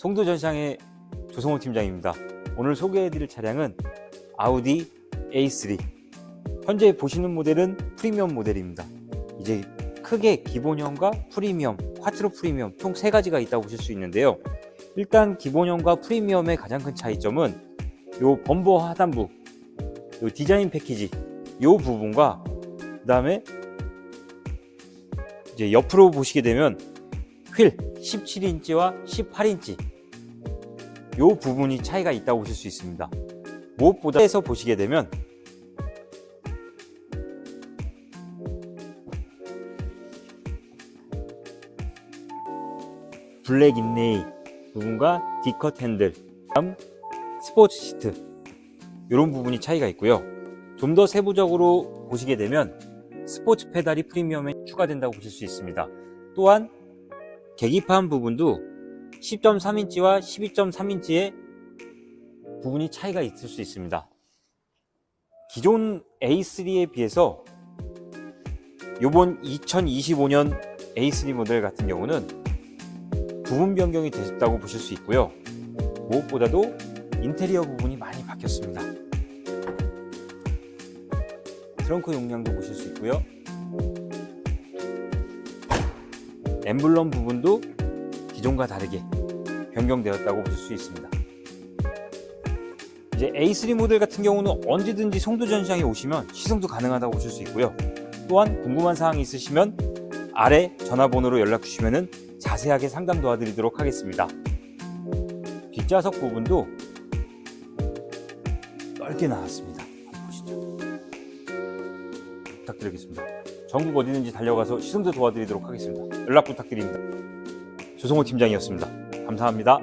송도 전시장의 조성호 팀장입니다. 오늘 소개해드릴 차량은 아우디 A3. 현재 보시는 모델은 프리미엄 모델입니다. 이제 크게 기본형과 프리미엄, 콰트로 프리미엄 총 세 가지가 있다고 보실 수 있는데요. 일단 기본형과 프리미엄의 가장 큰 차이점은 요 범버 하단부, 요 디자인 패키지 요 부분과 그 다음에 이제 옆으로 보시게 되면 휠 17인치와 18인치 요 부분이 차이가 있다고 보실 수 있습니다. 무엇보다 해서 보시게 되면 블랙 인레이 부분과 D컷 핸들, 스포츠 시트 이런 부분이 차이가 있고요. 좀 더 세부적으로 보시게 되면 스포츠 페달이 프리미엄에 추가된다고 보실 수 있습니다. 또한 계기판 부분도 10.3인치와 12.3인치의 부분이 차이가 있을 수 있습니다. 기존 A3에 비해서 이번 2025년 A3 모델 같은 경우는 부분 변경이 되셨다고 보실 수 있고요. 무엇보다도 인테리어 부분이 많이 바뀌었습니다. 트렁크 용량도 보실 수 있고요. 엠블럼 부분도 기존과 다르게 변경되었다고 보실 수 있습니다. 이제 A3 모델 같은 경우는 언제든지 송도 전시장에 오시면 시승도 가능하다고 보실 수 있고요. 또한 궁금한 사항이 있으시면 아래 전화번호로 연락 주시면 자세하게 상담 도와드리도록 하겠습니다. 뒷좌석 부분도 넓게 나왔습니다. 보시죠. 부탁드리겠습니다. 전국 어디든지 달려가서 시승도 도와드리도록 하겠습니다. 연락 부탁드립니다. 조성호 팀장이었습니다. 감사합니다.